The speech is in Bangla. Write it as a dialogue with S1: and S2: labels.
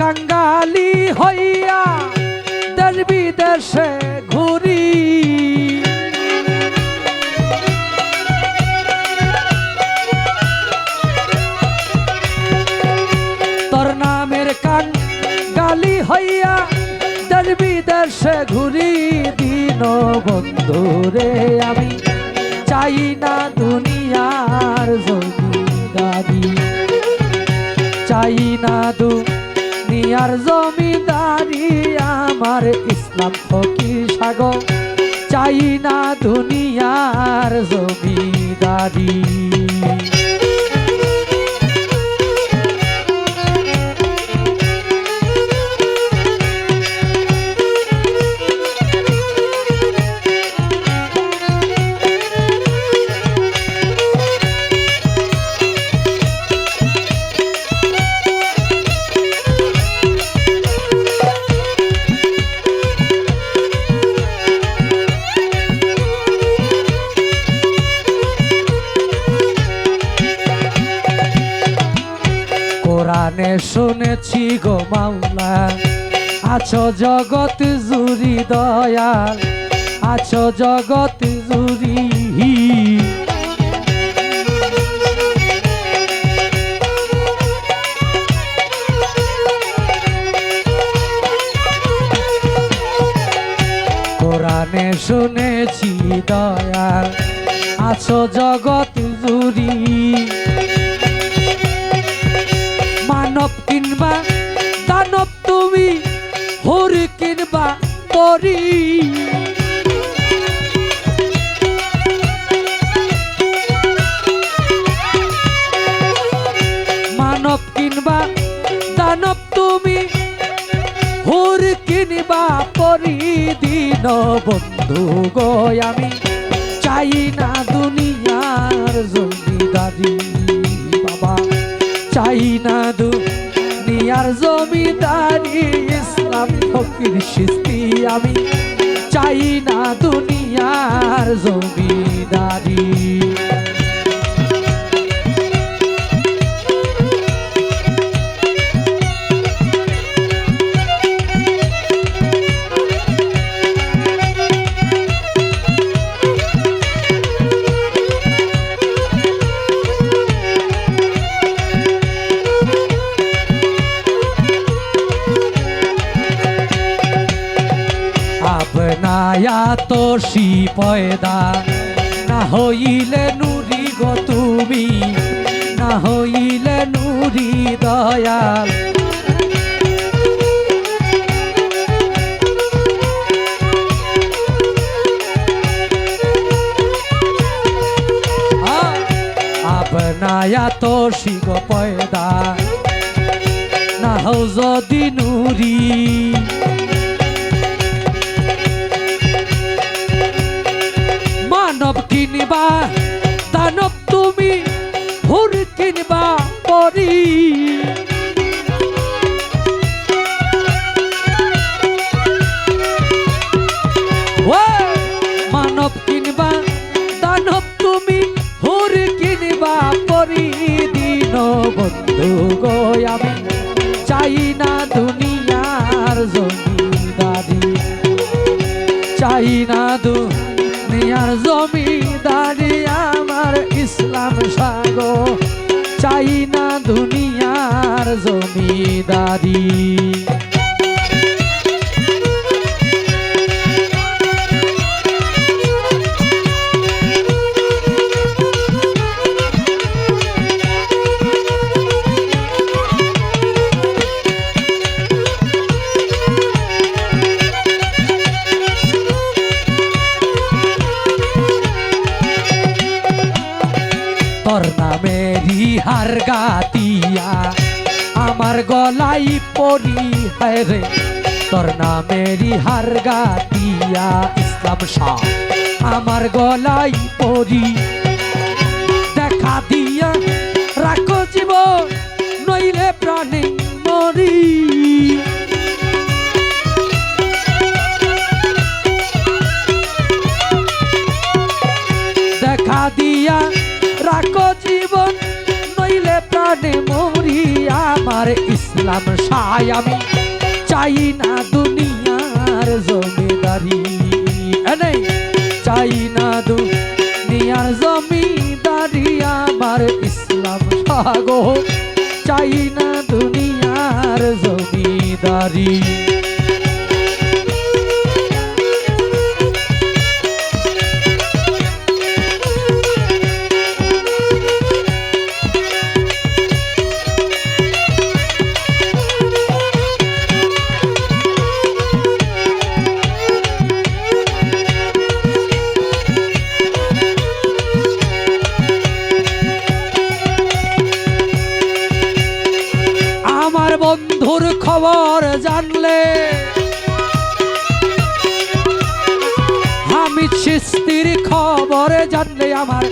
S1: কাঙ্গালি হইয়া দেশ বিদেশে ঘুরি। তোর নামের কান গালি হইয়া দেশ বিদেশে ঘুরি। দিন বন্ধু রে, আমি চাই না দুনিয়ার জমিদারি। চাই না দুনিয়ার জমিদারি আমার ইসলাম ফকি সাগর? চাই না দুনিয়ার জমিদারি। কোরআনে শুনেছি গো মাওলা। আছো জগৎ জুরি দয়াল, আছো জগৎ জুরি কোরআনে শুনেছি দয়াল, আছো জগৎ জুরি মানব কিনবা, দানব তুমি হরি কিনবা, পরি। মানব কিনবা, দানব তুমি হুর কিনবা, পরি। দিন বন্ধু গো আমি, চাই না দুনিয়ার জমিদারি বাবা। চাই না জমিদারি ইসলাম ফকির আমি চাই না দুনিয়ার আপনায়া তো সি পয়দা। না হইলে নুরি গো তুমি, না হইলে নুরি দয়াল। আপনায়া তো শিব পয়দা। না হও যদি নুরি। পরি দিন বন্ধু গো আমি। চাই না দুনিয়ার জমিদারি। চাই না দুনিয়ার জমিদারি আমার ইসলাম সাগো চাই না দুনিয়ার জমিদারি। তোর নামেরই হার গাতিয়া। আমার গলাই পরি হায় রে, তোর নামেরই হার গাতিয়া। ইসলাম শাহ, আমার গলাই পরি। দেখা দিয়া রাখো জীবন, নইলে প্রাণে মরি। আমার ইসলাম সাই আমি চাই না দুনিয়ার জমিদারি। এনেই চাই না দুনিয়ার জমিদারি আমার ইসলাম সাগো। চাই না দুনিয়ার জমিদারি। বন্ধুর খবর জানলে আমি চিস্তির খবর জানলে আমার